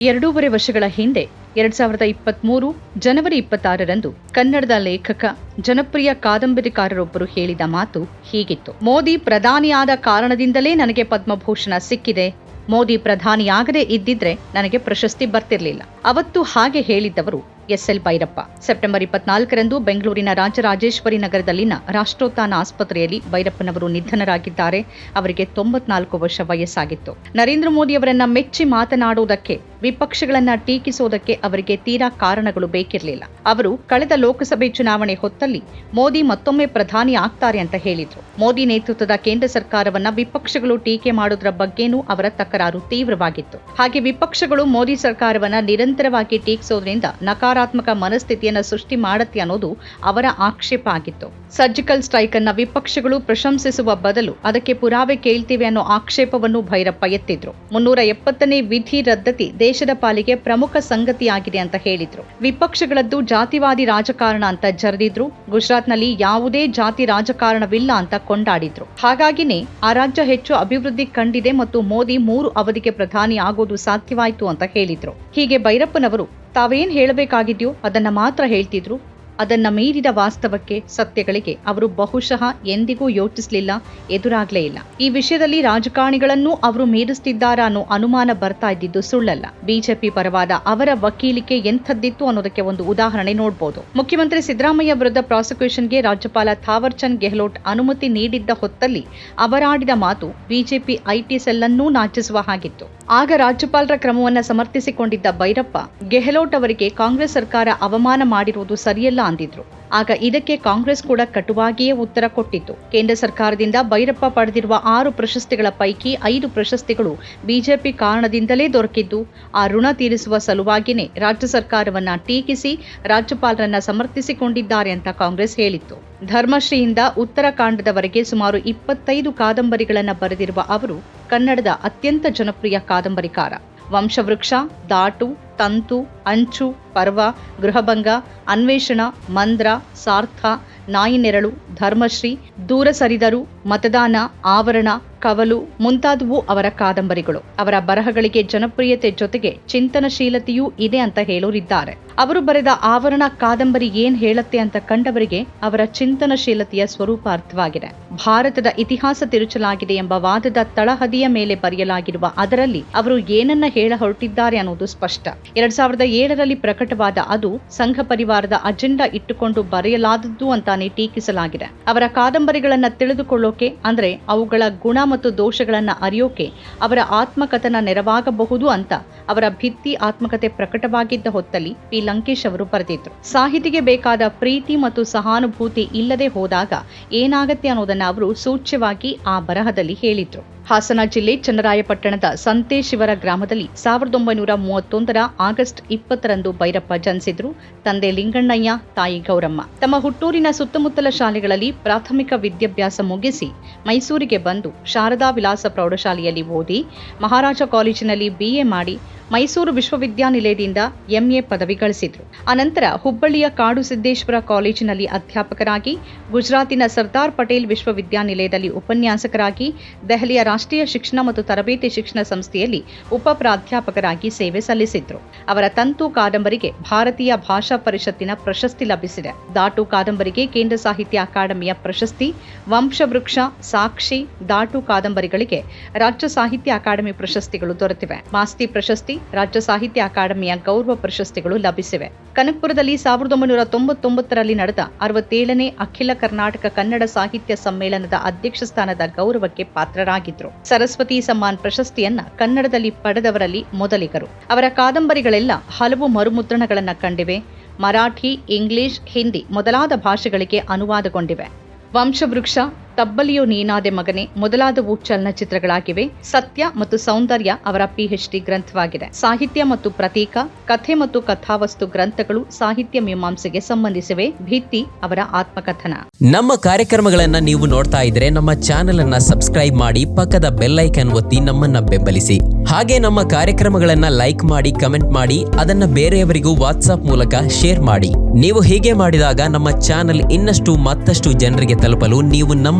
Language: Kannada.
ಎರಡೂವರೆ ವರ್ಷಗಳ ಹಿಂದೆ, ಎರಡ್ ಸಾವಿರದ ಇಪ್ಪತ್ಮೂರು ಜನವರಿ ಇಪ್ಪತ್ತಾರರಂದು ಕನ್ನಡದ ಲೇಖಕ, ಜನಪ್ರಿಯ ಕಾದಂಬರಿಕಾರರೊಬ್ಬರು ಹೇಳಿದ ಮಾತು ಹೀಗಿತ್ತು. ಮೋದಿ ಪ್ರಧಾನಿಯಾದ ಕಾರಣದಿಂದಲೇ ನನಗೆ ಪದ್ಮಭೂಷಣ ಸಿಕ್ಕಿದೆ. ಮೋದಿ ಪ್ರಧಾನಿಯಾಗದೇ ಇದ್ದಿದ್ರೆ ನನಗೆ ಪ್ರಶಸ್ತಿ ಬರ್ತಿರ್ಲಿಲ್ಲ. ಅವತ್ತು ಹಾಗೆ ಹೇಳಿದ್ದವರು ಎಸ್ ಎಲ್ ಭೈರಪ್ಪ. ಸೆಪ್ಟೆಂಬರ್ ಇಪ್ಪತ್ನಾಲ್ಕರಂದು ಬೆಂಗಳೂರಿನ ರಾಜರಾಜೇಶ್ವರಿ ನಗರದಲ್ಲಿನ ರಾಷ್ಟ್ರೋತ್ಥಾನ ಆಸ್ಪತ್ರೆಯಲ್ಲಿ ಭೈರಪ್ಪನವರು ನಿಧನರಾಗಿದ್ದಾರೆ. ಅವರಿಗೆ ತೊಂಬತ್ನಾಲ್ಕು ವರ್ಷ ವಯಸ್ಸಾಗಿತ್ತು. ನರೇಂದ್ರ ಮೋದಿ ಅವರನ್ನ ಮೆಚ್ಚಿ ಮಾತನಾಡುವುದಕ್ಕೆ ವಿಪಕ್ಷಗಳನ್ನ ಟೀಕಿಸುವುದಕ್ಕೆ ಅವರಿಗೆ ತೀರಾ ಕಾರಣಗಳು ಬೇಕಿರಲಿಲ್ಲ. ಅವರು ಕಳೆದ ಲೋಕಸಭೆ ಚುನಾವಣೆ ಹೊತ್ತಲ್ಲಿ ಮೋದಿ ಮತ್ತೊಮ್ಮೆ ಪ್ರಧಾನಿ ಆಗ್ತಾರೆ ಅಂತ ಹೇಳಿದ್ರು. ಮೋದಿ ನೇತೃತ್ವದ ಕೇಂದ್ರ ಸರ್ಕಾರವನ್ನ ವಿಪಕ್ಷಗಳು ಟೀಕೆ ಮಾಡೋದ್ರ ಬಗ್ಗೆನೂ ಅವರ ತಕರಾರು ತೀವ್ರವಾಗಿತ್ತು. ಹಾಗೆ ವಿಪಕ್ಷಗಳು ಮೋದಿ ಸರ್ಕಾರವನ್ನ ನಿರಂತರವಾಗಿ ಟೀಕಿಸೋದ್ರಿಂದ ನಕಾರಾತ್ಮಕ ಮನಸ್ಥಿತಿಯನ್ನ ಸೃಷ್ಟಿ ಮಾಡುತ್ತೆ ಅನ್ನೋದು ಅವರ ಆಕ್ಷೇಪ ಆಗಿತ್ತು. ಸರ್ಜಿಕಲ್ ಸ್ಟ್ರೈಕ್ ಅನ್ನ ವಿಪಕ್ಷಗಳು ಪ್ರಶಂಸಿಸುವ ಬದಲು ಅದಕ್ಕೆ ಪುರಾವೆ ಕೇಳ್ತೀವಿ ಅನ್ನೋ ಆಕ್ಷೇಪವನ್ನು ಭೈರಪ್ಪ ಎತ್ತಿದ್ರು. ಮುನ್ನೂರ ಎಪ್ಪತ್ತನೇ ವಿಧಿ ರದ್ದತಿ ದೇಶದ ಪಾಲಿಗೆ ಪ್ರಮುಖ ಸಂಗತಿಯಾಗಿದೆ ಅಂತ ಹೇಳಿದ್ರು. ವಿಪಕ್ಷಗಳದ್ದು ಜಾತಿವಾದಿ ರಾಜಕಾರಣ ಅಂತ ಜರಿದಿದ್ರು. ಗುಜರಾತ್ನಲ್ಲಿ ಯಾವುದೇ ಜಾತಿ ರಾಜಕಾರಣವಿಲ್ಲ ಅಂತ ಕೊಂಡಾಡಿದ್ರು. ಹಾಗಾಗಿನೇ ಆ ರಾಜ್ಯ ಹೆಚ್ಚು ಅಭಿವೃದ್ಧಿ ಕಂಡಿದೆ ಮತ್ತು ಮೋದಿ ಮೂರು ಅವಧಿಗೆ ಪ್ರಧಾನಿ ಆಗೋದು ಸಾಧ್ಯವಾಯಿತು ಅಂತ ಹೇಳಿದ್ರು. ಹೀಗೆ ಭೈರಪ್ಪನವರು ತಾವೇನ್ ಹೇಳಬೇಕಾಗಿದ್ಯೋ ಅದನ್ನ ಮಾತ್ರ ಹೇಳ್ತಿದ್ರು. ಅದನ್ನ ಮೀರಿದ ವಾಸ್ತವಕ್ಕೆ ಸತ್ಯಗಳಿಗೆ ಅವರು ಬಹುಶಃ ಎಂದಿಗೂ ಯೋಚಿಸಲಿಲ್ಲ, ಎದುರಾಗಲೇ ಇಲ್ಲ. ಈ ವಿಷಯದಲ್ಲಿ ರಾಜಕಾರಣಿಗಳನ್ನೂ ಅವರು ಮೀರಿಸ್ತಿದ್ದಾರಾ ಅನ್ನೋ ಅನುಮಾನ ಬರ್ತಾ ಇದ್ದಿದ್ದು ಸುಳ್ಳಲ್ಲ. ಬಿಜೆಪಿ ಪರವಾದ ಅವರ ವಕೀಲಿಕೆ ಎಂಥದ್ದಿತ್ತು ಅನ್ನೋದಕ್ಕೆ ಒಂದು ಉದಾಹರಣೆ ನೋಡಬಹುದು ಮುಖ್ಯಮಂತ್ರಿ ಸಿದ್ದರಾಮಯ್ಯ ವಿರುದ್ಧ ಪ್ರಾಸಿಕ್ಯೂಷನ್ಗೆ ರಾಜ್ಯಪಾಲ ಥಾವರ್ ಚಂದ್ ಗೆಹ್ಲೋಟ್ ಅನುಮತಿ ನೀಡಿದ್ದ ಹೊತ್ತಲ್ಲಿ ಅವರಾಡಿದ ಮಾತು ಬಿಜೆಪಿ ಐಟಿ ಸೆಲ್ ಅನ್ನೂ ನಾಚಿಸುವ ಹಾಗಿತ್ತು. ಆಗ ರಾಜ್ಯಪಾಲರ ಕ್ರಮವನ್ನು ಸಮರ್ಥಿಸಿಕೊಂಡಿದ್ದ ಭೈರಪ್ಪ, ಗೆಹ್ಲೋಟ್ ಅವರಿಗೆ ಕಾಂಗ್ರೆಸ್ ಸರ್ಕಾರ ಅವಮಾನ ಮಾಡಿರುವುದು ಸರಿಯಲ್ಲ ಅಂದಿದ್ರು. ಆಗ ಇದಕ್ಕೆ ಕಾಂಗ್ರೆಸ್ ಕೂಡ ಕಟುವಾಗಿಯೇ ಉತ್ತರ ಕೊಟ್ಟಿತ್ತು. ಕೇಂದ್ರ ಸರ್ಕಾರದಿಂದ ಭೈರಪ್ಪ ಪಡೆದಿರುವ ಆರು ಪ್ರಶಸ್ತಿಗಳ ಪೈಕಿ ಐದು ಪ್ರಶಸ್ತಿಗಳು ಬಿಜೆಪಿ ಕಾರಣದಿಂದಲೇ ದೊರಕಿದ್ದು, ಆ ಋಣ ತೀರಿಸುವ ಸಲುವಾಗಿನೇ ರಾಜ್ಯ ಸರ್ಕಾರವನ್ನ ಟೀಕಿಸಿ ರಾಜ್ಯಪಾಲರನ್ನ ಸಮರ್ಥಿಸಿಕೊಂಡಿದ್ದಾರೆ ಅಂತ ಕಾಂಗ್ರೆಸ್ ಹೇಳಿತ್ತು. ಧರ್ಮಶ್ರೀಯಿಂದ ಉತ್ತರಾಖಂಡದವರೆಗೆ ಸುಮಾರು ಇಪ್ಪತ್ತೈದು ಕಾದಂಬರಿಗಳನ್ನು ಬರೆದಿರುವ ಅವರು ಕನ್ನಡದ ಅತ್ಯಂತ ಜನಪ್ರಿಯ ಕಾದಂಬರಿಕಾರ. ವಂಶವೃಕ್ಷ ದಾಟು ತಂತು, ಅಂಚು, ಪರ್ವ, ಗೃಹಭಂಗ, ಅನ್ವೇಷಣ, ಮಂದ್ರ, ಸಾರ್ಥ ನಾಯಿನೆರಳು ಧರ್ಮಶ್ರೀ, ದೂರ ಸರಿದರು, ಮತದಾನ, ಆವರಣ, ಕವಲು ಮುಂತಾದವು ಅವರ ಕಾದಂಬರಿಗಳು. ಅವರ ಬರಹಗಳಿಗೆ ಜನಪ್ರಿಯತೆ ಜೊತೆಗೆ ಚಿಂತನಶೀಲತೆಯೂ ಇದೆ ಅಂತ ಹೇಳೋರಿದ್ದಾರೆ. ಅವರು ಬರೆದ ಆವರಣ ಕಾದಂಬರಿ ಏನ್ ಹೇಳತ್ತೆ ಅಂತ ಕಂಡವರಿಗೆ ಅವರ ಚಿಂತನಶೀಲತೆಯ ಸ್ವರೂಪ ಅರ್ಥವಾಗಿದೆ. ಭಾರತದ ಇತಿಹಾಸ ತಿರುಚಲಾಗಿದೆ ಎಂಬ ವಾದದ ತಳಹದಿಯ ಮೇಲೆ ಬರೆಯಲಾಗಿರುವ ಅದರಲ್ಲಿ ಅವರು ಏನನ್ನ ಹೇಳ ಹೊರಟಿದ್ದಾರೆ ಅನ್ನೋದು ಸ್ಪಷ್ಟ. ಎರಡ್ ಸಾವಿರದ ಏಳರಲ್ಲಿ ಪ್ರಕಟವಾದ ಅದು ಸಂಘ ಪರಿವಾರದ ಅಜೆಂಡಾ ಇಟ್ಟುಕೊಂಡು ಬರೆಯಲಾದದ್ದು ಅಂತಾನೆ ಟೀಕಿಸಲಾಗಿದೆ. ಅವರ ಕಾದಂಬರಿಗಳನ್ನ ತಿಳಿದುಕೊಳ್ಳೋಕೆ, ಅಂದ್ರೆ ಅವುಗಳ ಗುಣ ಮತ್ತು ದೋಷಗಳನ್ನ ಅರಿಯೋಕೆ ಅವರ ಆತ್ಮಕಥನ ನೆರವಾಗಬಹುದು ಅಂತ ಅವರ ಭಿತ್ತಿ ಆತ್ಮಕತೆ ಪ್ರಕಟವಾಗಿದ್ದ ಹೊತ್ತಲ್ಲಿ ಪಿ. ಲಂಕೇಶ್ ಅವರು ಬರೆದಿದ್ರು. ಸಾಹಿತಿಗೆ ಬೇಕಾದ ಪ್ರೀತಿ ಮತ್ತು ಸಹಾನುಭೂತಿ ಇಲ್ಲದೆ ಹೋದಾಗ ಏನಾಗತ್ತೆ ಅನ್ನೋದನ್ನ ಅವರು ಸೂಚ್ಯವಾಗಿ ಆ ಬರಹದಲ್ಲಿ ಹೇಳಿದ್ರು. ಹಾಸನ ಜಿಲ್ಲೆ ಚನ್ನರಾಯಪಟ್ಟಣದ ಸಂತೇಶಿವರ ಗ್ರಾಮದಲ್ಲಿ ಸಾವಿರದ ಒಂಬೈನೂರ ಮೂವತ್ತೊಂದರ ಆಗಸ್ಟ್ ಇಪ್ಪತ್ತರಂದು ಭೈರಪ್ಪ ಜನಿಸಿದ್ರು ತಂದೆ ಲಿಂಗಣ್ಣಯ್ಯ, ತಾಯಿ ಗೌರಮ್ಮ. ತಮ್ಮ ಹುಟ್ಟೂರಿನ ಸುತ್ತಮುತ್ತಲ ಶಾಲೆಗಳಲ್ಲಿ ಪ್ರಾಥಮಿಕ ವಿದ್ಯಾಭ್ಯಾಸ ಮುಗಿಸಿ ಮೈಸೂರಿಗೆ ಬಂದು ಶಾರದಾ ವಿಲಾಸ ಪ್ರೌಢಶಾಲೆಯಲ್ಲಿ ಓದಿ ಮಹಾರಾಜ ಕಾಲೇಜಿನಲ್ಲಿ ಬಿಎ ಮಾಡಿ ಮೈಸೂರು ವಿಶ್ವವಿದ್ಯಾನಿಲಯದಿಂದ ಎಂಎ ಪದವಿ ಗಳಿಸಿದ್ರು. ಅನಂತರ ಹುಬ್ಬಳ್ಳಿಯ ಕಾಡು ಸಿದ್ದೇಶ್ವರ ಕಾಲೇಜಿನಲ್ಲಿ ಅಧ್ಯಾಪಕರಾಗಿ, ಗುಜರಾತಿನ ಸರ್ದಾರ್ ಪಟೇಲ್ ವಿಶ್ವವಿದ್ಯಾನಿಲಯದಲ್ಲಿ ಉಪನ್ಯಾಸಕರಾಗಿ, ದೆಹಲಿಯ ರಾಷ್ಟ್ರೀಯ ಶಿಕ್ಷಣ ಮತ್ತು ತರಬೇತಿ ಶಿಕ್ಷಣ ಸಂಸ್ಥೆಯಲ್ಲಿ ಉಪ ಪ್ರಾಧ್ಯಾಪಕರಾಗಿ ಸೇವೆ ಸಲ್ಲಿಸಿದ್ರು. ಅವರ ತಂತು ಕಾದಂಬರಿಗೆ ಭಾರತೀಯ ಭಾಷಾ ಪರಿಷತ್ತಿನ ಪ್ರಶಸ್ತಿ ಲಭಿಸಿದೆ. ದಾಟು ಕಾದಂಬರಿಗೆ ಕೇಂದ್ರ ಸಾಹಿತ್ಯ ಅಕಾಡೆಮಿಯ ಪ್ರಶಸ್ತಿ, ವಂಶವೃಕ್ಷ, ಸಾಕ್ಷಿ, ದಾಟು ಕಾದಂಬರಿಗಳಿಗೆ ರಾಜ್ಯ ಸಾಹಿತ್ಯ ಅಕಾಡೆಮಿ ಪ್ರಶಸ್ತಿಗಳು ದೊರೆತಿವೆ. ಮಾಸ್ತಿ ಪ್ರಶಸ್ತಿ ರಾಜ್ಯ ಸಾಹಿತ್ಯ ಅಕಾಡೆಮಿಯ ಗೌರವ ಪ್ರಶಸ್ತಿಗಳು ಲಭಿಸಿವೆ. ಕನಕ್ಪುರದಲ್ಲಿ ಸಾವಿರದ ಒಂಬೈನೂರ ತೊಂಬತ್ತೊಂಬತ್ತರಲ್ಲಿ ನಡೆದ ಅರವತ್ತೇಳನೇ ಅಖಿಲ ಕರ್ನಾಟಕ ಕನ್ನಡ ಸಾಹಿತ್ಯ ಸಮ್ಮೇಳನದ ಅಧ್ಯಕ್ಷ ಸ್ಥಾನದ ಗೌರವಕ್ಕೆ ಪಾತ್ರರಾಗಿದ್ರು. ಸರಸ್ವತಿ ಸಮ್ಮಾನ್ ಪ್ರಶಸ್ತಿಯನ್ನ ಕನ್ನಡದಲ್ಲಿ ಪಡೆದವರಲ್ಲಿ ಮೊದಲಿಗರು. ಅವರ ಕಾದಂಬರಿಗಳೆಲ್ಲ ಹಲವು ಮರುಮುದ್ರಣಗಳನ್ನು ಕಂಡಿವೆ. ಮರಾಠಿ, ಇಂಗ್ಲಿಷ್, ಹಿಂದಿ ಮೊದಲಾದ ಭಾಷೆಗಳಿಗೆ ಅನುವಾದಗೊಂಡಿವೆ. ವಂಶವೃಕ್ಷ ತಬ್ಬಲಿಯೋ ನೀನಾದೆ ಮಗನೆ. ಮೊದಲಾದವು ಚಲನಚಿತ್ರಗಳಾಗಿವೆ. ಸತ್ಯ ಮತ್ತು ಸೌಂದರ್ಯ ಅವರ ಪಿಎಚ್ಡಿ ಗ್ರಂಥವಾಗಿದೆ. ಸಾಹಿತ್ಯ ಮತ್ತು ಪ್ರತೀಕ, ಕಥೆ ಮತ್ತು ಕಥಾವಸ್ತು ಗ್ರಂಥಗಳು ಸಾಹಿತ್ಯ ಮೀಮಾಂಸೆಗೆ ಸಂಬಂಧಿಸಿವೆ. ಭಿತ್ತಿ ಅವರ ಆತ್ಮಕಥನ. ನಮ್ಮ ಕಾರ್ಯಕ್ರಮಗಳನ್ನ ನೀವು ನೋಡ್ತಾ ಇದ್ರೆ ನಮ್ಮ ಚಾನೆಲ್ ಅನ್ನ ಸಬ್ಸ್ಕ್ರೈಬ್ ಮಾಡಿ ಪಕ್ಕದ ಬೆಲ್ಲೈಕನ್ ಒತ್ತಿ ನಮ್ಮನ್ನ ಬೆಂಬಲಿಸಿ. ಹಾಗೆ ನಮ್ಮ ಕಾರ್ಯಕ್ರಮಗಳನ್ನ ಲೈಕ್ ಮಾಡಿ, ಕಮೆಂಟ್ ಮಾಡಿ, ಅದನ್ನ ಬೇರೆಯವರಿಗೂ ವಾಟ್ಸ್ಆಪ್ ಮೂಲಕ ಶೇರ್ ಮಾಡಿ. ನೀವು ಹೀಗೆ ಮಾಡಿದಾಗ ನಮ್ಮ ಚಾನೆಲ್ ಇನ್ನಷ್ಟು ಮತ್ತಷ್ಟು ಜನರಿಗೆ ತಲುಪಲು ನೀವು ನಮ್ಮ